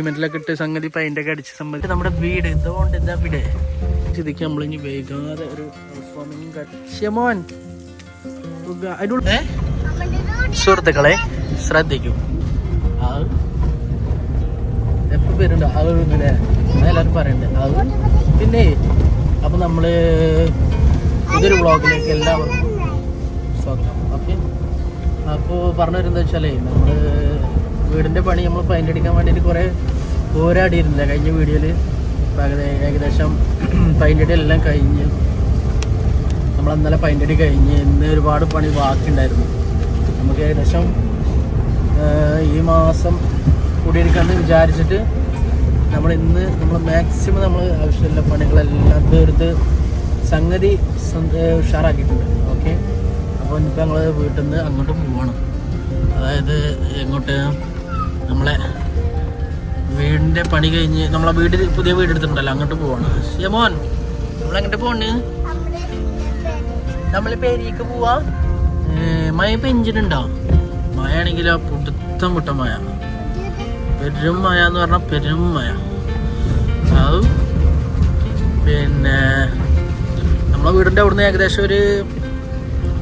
സിമെന്റിലൊക്കെ ഇട്ട് സംഗതി പെയിന്റ് ഒക്കെ അടിച്ച് സംബന്ധിച്ച് നമ്മുടെ വീട്. ഇതുകൊണ്ട് എന്താ വീട് സ്ഥിതിക്ക് നമ്മൾ ഇനി വൈകാതെ ഒരു ഷെമോൻ സുഹൃത്തുക്കളെ ശ്രദ്ധിക്കും. എപ്പോ പേരുണ്ട്? ഇങ്ങനെ എല്ലാവരും പറയണ്ടേ? അത് പിന്നെ അപ്പൊ നമ്മൾ പുതിയൊരു വ്ളോഗിലേക്ക് എല്ലാവർക്കും സ്വാഗതം. ഓക്കെ അപ്പോൾ പറഞ്ഞു വരുന്നത് വെച്ചാലേ നമ്മൾ വീടിന്റെ പണി നമ്മൾ പെയിന്റ് അടിക്കാൻ വേണ്ടിയിട്ട് കുറേ പോരാടിയിരുന്നില്ല. കഴിഞ്ഞ വീഡിയോയിൽ ഏകദേശം പെയിന്റ് അടി എല്ലാം കഴിഞ്ഞ്. നമ്മൾ ഇന്നലെ പെയിന്റ് അടി കഴിഞ്ഞ്. ഇന്ന് ഒരുപാട് പണി ബാക്കിയുണ്ടായിരുന്നു. നമുക്ക് ഏകദേശം ഈ മാസം കൂടിയിരിക്കാമെന്ന് വിചാരിച്ചിട്ട് നമ്മൾ ഇന്ന് നമ്മൾ മാക്സിമം നമ്മൾ ആവശ്യമുള്ള പണികളെല്ലാം തീർത്ത് സംഗതി ഉഷാറാക്കിയിട്ടുണ്ട്. ഓക്കെ? അപ്പോൾ ഇനിയിപ്പോൾ ഞങ്ങൾ വീട്ടിൽ നിന്ന് അങ്ങോട്ട് പോവാണ്. അതായത് എങ്ങോട്ട്? നമ്മളെ വീടിന്റെ പണി കഴിഞ്ഞ് നമ്മളെ വീട് പുതിയ വീട് എടുത്തിട്ടുണ്ടല്ലോ അങ്ങോട്ട് പോവാണ്. യമോൻ നമ്മളെങ്ങോട്ട് പോണ് നമ്മൾ പേരിക്ക് പോവാ. മഴ പെഞ്ചിട്ടുണ്ടോ മഴ ആണെങ്കിലോ പുടുത്തം പുട്ട മഴ. പെരും മഴ എന്ന് പറഞ്ഞാൽ പെരും മഴ. അതും പിന്നെ നമ്മളെ വീടിന്റെ അവിടുന്ന് ഏകദേശം ഒരു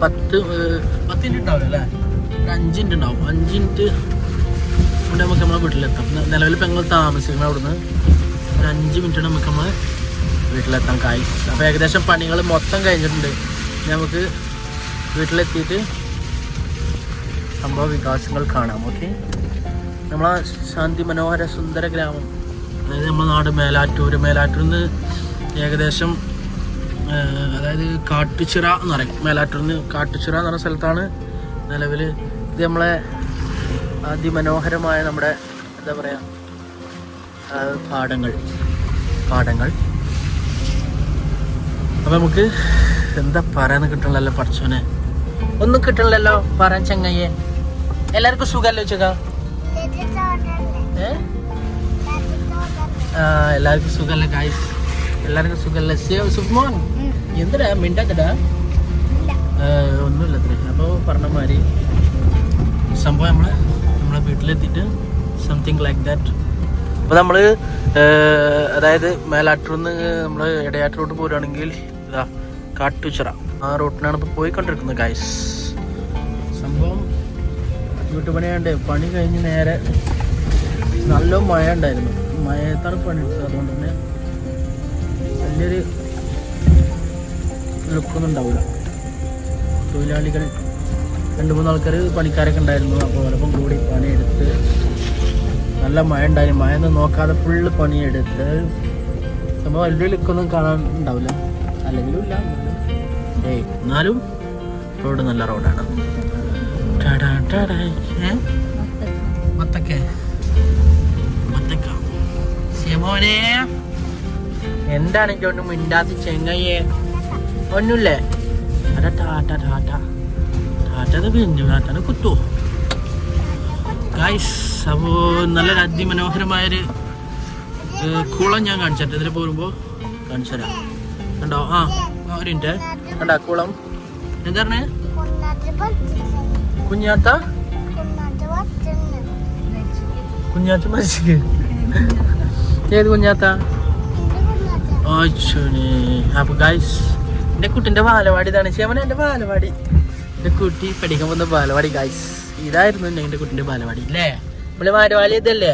പത്ത് പത്ത് ഉണ്ടാവില്ല? അല്ലേ ഒരു അഞ്ചിന്റെ ഉണ്ടാവും. അഞ്ച് മിനിറ്റ് നമുക്ക് നമ്മളെ വീട്ടിലെത്താം. നിലവിൽ ഇപ്പം ഞങ്ങൾ താമസിക്കുന്നത് അവിടുന്ന് ഒരു അഞ്ച് മിനിറ്റ് നമുക്ക് നമ്മൾ വീട്ടിലെത്താം കായ് അപ്പോൾ ഏകദേശം പണികൾ മൊത്തം കഴിഞ്ഞിട്ടുണ്ട്. നമുക്ക് വീട്ടിലെത്തിയിട്ട് സംഭവ വികാസങ്ങൾ കാണാം ഓക്കെ നമ്മളെ ശാന്തി മനോഹര സുന്ദര ഗ്രാമം. അതായത് നമ്മുടെ നാട് മേലാറ്റൂർ മേലാറ്റൂർ നിന്ന് ഏകദേശം അതായത് കാട്ടുചിറ എന്ന് പറയും. മേലാറ്റൂർ നിന്ന് കാട്ടുചിറ എന്ന് പറഞ്ഞ സ്ഥലത്താണ് നിലവിൽ ഇത് നമ്മളെ അതിമനോഹരമായ നമ്മുടെ എന്താ പറയുക പാടങ്ങൾ പാടങ്ങൾ അപ്പം നമുക്ക് എന്താ പറയാന്ന് കിട്ടണല്ലോ പഠിച്ചോനെ ഒന്നും കിട്ടണല്ലോ പറയാൻ ചങ്ങയ്യെ. എല്ലാവർക്കും സുഖമല്ലോ ചുക ആ എല്ലാവർക്കും സുഖമല്ല ഗായ്സ് എല്ലാവർക്കും സുഖമല്ല? സുഖമോൻ എന്തിനാ മിണ്ടാത്തടാ ഒന്നുമില്ല അപ്പോൾ പറഞ്ഞ മാതിരി സംഭവം നമ്മൾ നമ്മളെ വീട്ടിലെത്തിയിട്ട് സംതിങ് ലൈക്ക് ദാറ്റ് അപ്പോൾ നമ്മൾ അതായത് മേലാറ്റൂർന്ന് നമ്മൾ ഇടയാറ്റൂരോട്ട് പോരുകയാണെങ്കിൽ ഇതാ കാട്ടുച്ചിറ ആ റൂട്ടിനാണ് ഇപ്പോൾ പോയിക്കൊണ്ടിരിക്കുന്നത് ഗൈസ് സംഭവം വീട്ടു പണിയാണ്ട് പണി കഴിഞ്ഞ് നേരെ നല്ല മഴ ഉണ്ടായിരുന്നു മഴയത്താണ് പണി എടുത്തത്. അതുകൊണ്ട് തന്നെ വലിയൊരു ലുക്കൊന്നും ഉണ്ടാവില്ല. തൊഴിലാളികൾ രണ്ട് മൂന്ന് ആൾക്കാർ പണിക്കാരൊക്കെ ഉണ്ടായിരുന്നു. അപ്പോൾ അവരൊപ്പം കൂടി പണിയെടുത്ത് നല്ല മഴ ഉണ്ടായി. മഴ ഒന്നും നോക്കാതെ ഫുള്ള് പണിയെടുത്ത്. നമ്മൾ വലിയ ലുക്കൊന്നും കാണാൻ ഉണ്ടാവില്ല. അല്ലെങ്കിലും ഇല്ല. ഏയ് എന്നാലും റോഡ് നല്ല റോഡാണ്. ഒന്നും മത്തക്ക. ശിവമോനെ എന്താണ് മിണ്ടാത്തി ചെങ്ങയ്യേ ഒന്നുമില്ലേ? അതാ ടാറ്റ ടാറ്റ ടാറ്റത് പിഞ്ഞു ടാറ്റന് കുത്തു ഗായ്സ് അപ്പോൾ നല്ലൊരു അതിമനോഹരമായൊരു കുളം ഞാൻ കാണിച്ചിട്ട് ഇതിൽ പോരുമ്പോൾ കാണിച്ചു തരാം. കണ്ടോ? ആ ഒരു മിനിറ്റ്. കണ്ടാ കുളം? എന്താ പറഞ്ഞേ? കുഞ്ഞാത്ത? കുഞ്ഞാത്ത മരിച്ചു ഏത് കുഞ്ഞാത്ത? അപ്പൊ ഗൈസ് എന്റെ കുട്ടിന്റെ വാലവാടി ഇതാണ്. ശേമന എന്റെ ബാലവാടി എന്റെ കുട്ടി പഠിക്കാൻ പോകുന്ന ബാലവാടി ഗൈസ് ഇതായിരുന്നു എന്റെ കുട്ടിന്റെ ബാലവാടി അല്ലേ നമ്മളെ ബാലവാടി ഇതല്ലേ?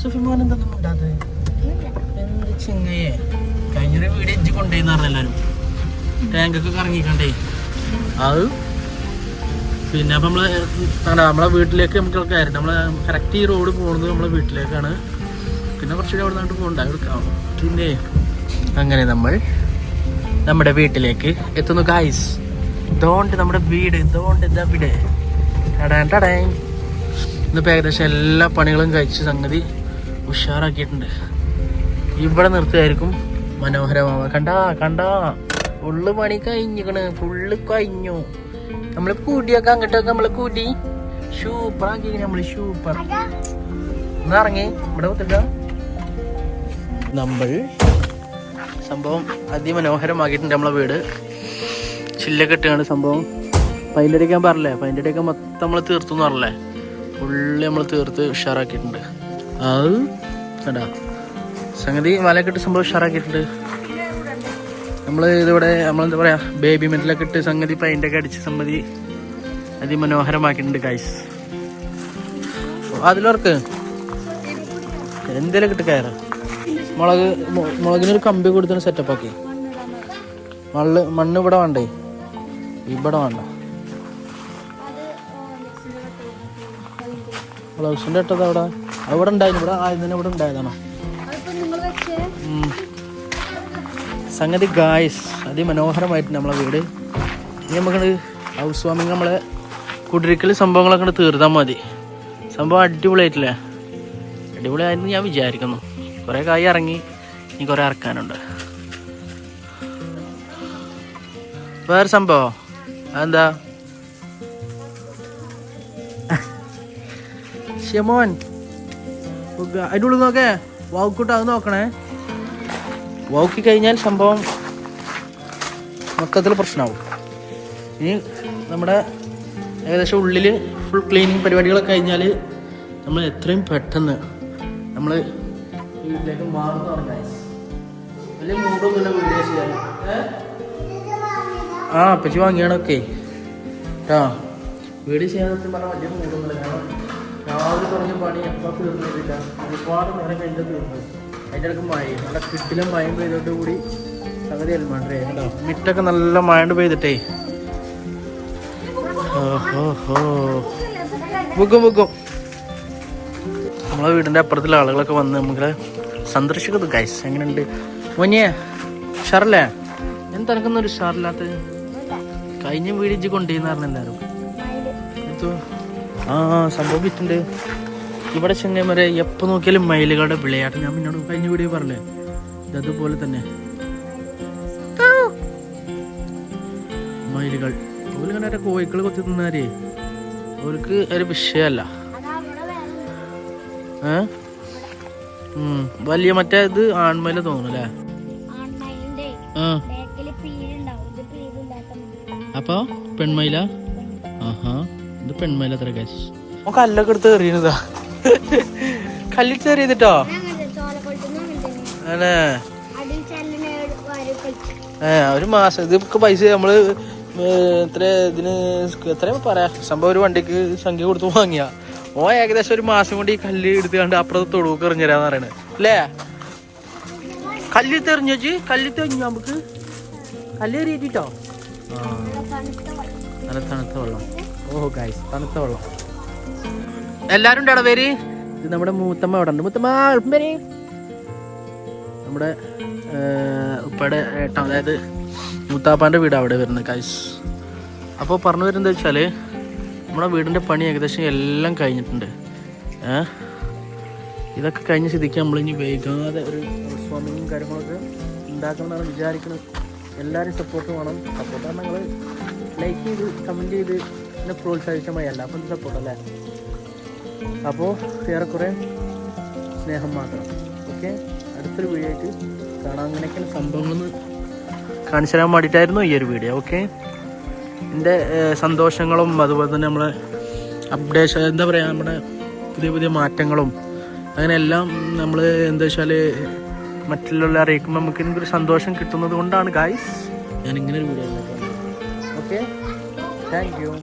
സുഫിമോൻ എന്തൊന്നും ഉണ്ടാത് എന്ത് ചിങ്ങയെ? കഴിഞ്ഞൊരു വീട് എജ്ജ് കൊണ്ടുപോയിന്ന് പറഞ്ഞ എല്ലാരും. ടാങ്കൊക്കെ കറങ്ങിക്കണ്ടേ? അത് പിന്നെ അപ്പം എന്താ നമ്മളെ വീട്ടിലേക്ക് നമുക്ക് കയറി നമ്മളെ കറക്റ്റ് ഈ റോഡ് പോകുന്നത് നമ്മളെ വീട്ടിലേക്കാണ്. പിന്നെ കുറച്ചുകൂടി അവിടെ നിന്നിട്ട് പോകണ്ട പിന്നെ അങ്ങനെ നമ്മൾ നമ്മുടെ വീട്ടിലേക്ക് എത്തുന്നു ഗായ്സ് ഇതുകൊണ്ട് നമ്മുടെ വീട് ഇതുകൊണ്ട് എന്താ വീട് ടടാൻ ഇന്നിപ്പോൾ ഏകദേശം എല്ലാ പണികളും കഴിച്ച് സംഗതി ഉഷാറാക്കിയിട്ടുണ്ട്. ഇവിടെ നിർത്തുമായിരിക്കും മനോഹരമാവുക കണ്ടാ കണ്ടാ. ഫുള്ള് പണി കഴിഞ്ഞിക്കണ്. ഫുള്ള് കഴിഞ്ഞു. നമ്മൾ കൂട്ടിയൊക്കെ അങ്ങോട്ടൊക്കെ നമ്മൾ കൂട്ടി സൂപ്പറാക്കി നമ്മൾ സൂപ്പർ. ഒന്ന് ഇറങ്ങി. ഇവിടെ കുത്തിട്ട. നമ്മൾ സംഭവം അതിമനോഹരമാക്കിയിട്ടുണ്ട് നമ്മളെ വീട്. ചില്ലൊക്കെ ഇട്ടാണ് സംഭവം ഞാൻ പറഞ്ഞില്ലേ ഇടയ്ക്ക് മൊത്തം നമ്മൾ തീർത്തു എന്ന് പറഞ്ഞില്ലേ? ഫുള്ള് നമ്മൾ തീർത്ത് ഉഷാറാക്കിയിട്ടുണ്ട്. അത് സംഗതി വലയൊക്കെ ഇട്ട് സംഭവം ഉഷാറാക്കിയിട്ടുണ്ട്. നമ്മൾ ഇതിവിടെ നമ്മളെന്താ പറയുക ബേബി മെറ്റലൊക്കെ ഇട്ട് സംഗതി പെയിന്റ് ഒക്കെ അടിച്ച് സംഗതി അതിമനോഹരമാക്കിയിട്ടുണ്ട് ഗൈസ് അതിലോർക്ക് എന്തേലും ഇട്ട് കയറാം. മുളക് മുളകിനൊരു കമ്പി കൊടുത്താണ് സെറ്റപ്പ് ആക്കി. മണ്ണ് മണ്ണ് ഇവിടെ വേണ്ടേ? ഇവിടെ വേണ്ട. ബ്ലൗസിന്റെ ഇട്ടത് അവിടെ അവിടെ ഉണ്ടായിരുന്നു. ഇവിടെ ആദ്യം തന്നെ ഇവിടെ ഉണ്ടായതാണോ. സംഗതി ഗായ്സ് അതിമനോഹരമായിട്ട് നമ്മളെ വീട്. ഇനി നമുക്ക് ഹൗസ് വാമിങ് നമ്മളെ കുടിരിക്കൽ സംഭവങ്ങളൊക്കെ തീർത്താൽ മതി. സംഭവം അടിപൊളിയായിട്ടില്ലേ? അടിപൊളിയായിരുന്നു ഞാൻ വിചാരിക്കുന്നു. കുറേ കായ് ഇറങ്ങി ഇനി കുറേ ഇറക്കാനുണ്ട്. വേറെ സംഭവം? അതെന്താ? ഷെമോൻ അതിന്റെ ഉള്ളിൽ നോക്കേ. വൗക്കൂട്ട് അത് നോക്കണേ. വൗക്കി കഴിഞ്ഞാൽ സംഭവം മൊത്തത്തിൽ പ്രശ്നമാവും. ഇനി നമ്മുടെ ഏകദേശം ഉള്ളിൽ ഫുൾ ക്ലീനിങ് പരിപാടികളൊക്കെ കഴിഞ്ഞാൽ നമ്മൾ എത്രയും പെട്ടെന്ന് നമ്മൾ വീട്ടിലേക്ക് മാറുന്നതാണ്. വലിയ മൂടൊന്നുമില്ല വീഡിയോ ചെയ്യാൻ? ആ അപ്പച്ചി വാങ്ങിയാണൊക്കെ കേട്ടോ വീട് സത്യം പറഞ്ഞാൽ വലിയ മൂടൊന്നുമില്ല. കാരണം രാവിലെ തുടങ്ങിയ പണി എപ്പോൾ തീർന്നിട്ടില്ല. ഒരുപാട് നേരം കഴിഞ്ഞിട്ട് തീർന്നു. അതിന്റെ ഇടയ്ക്ക് മഴ. നല്ല കിട്ടിലും മഴയും പെയ്തോട്ട് കൂടി സംഗതി അൽമാണ്ടേ കേട്ടോ മിറ്റൊക്കെ നല്ല മഴണ്ട് പെയ്തിട്ടേ. ഓഹോ ബുക്കും നമ്മളെ വീടിന്റെ അപ്പുറത്തുള്ള ആളുകളൊക്കെ വന്ന് നമുക്ക് സന്ദർശിക്കുന്നു. ഗൈസ് എങ്ങനെയുണ്ട്? മോനിയെ ഷാറല്ലേ? എന്താ ഒരു ഷാറില്ലാത്ത കഴിഞ്ഞ വീട് ഇജ്ജ് കൊണ്ടുപോയിന്ന് പറഞ്ഞ എല്ലാവരും ആ സംഭവം വിറ്റുണ്ട് ഇവിടെ ചെങ്ങന്മാരെ എപ്പോൾ നോക്കിയാലും മയിലുകളുടെ വിളയാട്ട്. ഞാൻ പിന്നോട് കഴിഞ്ഞ വീഡിയോ പറഞ്ഞേ ഇത് അതുപോലെ തന്നെ. മയിലുകൾ. അതുപോലെ ഒരു കോഴിക്കൾ കൊത്തി തിന്നാരേ അവർക്ക് ഒരു വിഷയമല്ല. ഏ? ഉം. വലിയ മറ്റേ ഇത് ആൺമയില തോന്നുന്നു അല്ലേ? ആ. അപ്പൊ പെൺമയില? ആഹാ ഇത് പെൺമയില അത്ര കാശ് കല്ലൊക്കെ എടുത്ത് എറിയുന്നതാ കല്ലിട്ട് എറിയതിട്ടോ ഏ ഒരു മാസം ഇതൊക്കെ പൈസ നമ്മൾ എത്ര ഇതിന് എത്ര പറയാ? സംഭവം ഒരു വണ്ടിക്ക് സംഖ്യ കൊടുത്ത് വാങ്ങിയ. ഓ ഏകദേശം ഒരു മാസം കൊണ്ട് ഈ കല്ല് എടുത്ത് കണ്ട് അപ്പുറത്ത് തൊടുക്ക് എറിഞ്ഞുതരാന്ന് പറയണത് അല്ലേ? കല്ലിട്ട് എറിഞ്ഞു നമുക്ക്? കല്ല് എറിയിട്ടോ ആ. നല്ല തണുത്ത വെള്ളം. ഓ ഗൈസ് തണുത്ത വെള്ളം. എല്ലാരും ഉണ്ടോ പേര്? ഇത് നമ്മുടെ മൂത്തമ്മ അവിടെ ഉണ്ട് മൂത്തമ്മ എളുപ്പം പേര്? നമ്മുടെ ഉപ്പയുടെ ഏട്ട അതായത് മൂത്താപ്പാന്റെ വീട് അവിടെ വരുന്നത് ഗൈസ് അപ്പോൾ പറഞ്ഞു വരുന്നത് വെച്ചാൽ നമ്മുടെ വീടിന്റെ പണി ഏകദേശം എല്ലാം കഴിഞ്ഞിട്ടുണ്ട്. ഇതൊക്കെ കഴിഞ്ഞ സ്ഥിതിക്ക് നമ്മളിനി വൈകാതെ ഒരു സ്വാമിയും കാര്യങ്ങളൊക്കെ ഉണ്ടാക്കണം എന്നാണ് വിചാരിക്കുന്നത്. എല്ലാവരും സപ്പോർട്ട് വേണം. സപ്പോർട്ട് ആണ് നിങ്ങൾ ലൈക്ക് ചെയ്ത് കമന്റ് ചെയ്ത് എന്നെ പ്രോത്സാഹിച്ച മതി അപ്പം സപ്പോർട്ട് അല്ലേ? അപ്പോൾ ഏറെക്കുറെ സ്നേഹം മാത്രം. ഓക്കെ അടുത്തൊരു വീഡിയോ ആയിട്ട് കാണാൻ അങ്ങനെയൊക്കെയാണ് സംഭവങ്ങളെന്ന് കാണിച്ചു തരാൻ വേണ്ടിയിട്ടായിരുന്നു ഈ ഒരു വീഡിയോ ഓക്കെ എന്റെ സന്തോഷങ്ങളും അതുപോലെ തന്നെ നമ്മളെ അപ്ഡേഷൻ എന്താ പറയുക നമ്മുടെ പുതിയ പുതിയ മാറ്റങ്ങളും അങ്ങനെ എല്ലാം നമ്മൾ എന്താ വെച്ചാൽ മറ്റുള്ള അറിയിക്കുമ്പോൾ നമുക്ക് എനിക്കൊരു സന്തോഷം കിട്ടുന്നത് കൊണ്ടാണ് ഗായ്സ് ഞാൻ ഇങ്ങനെ ഒരു വീഡിയോ Thank you.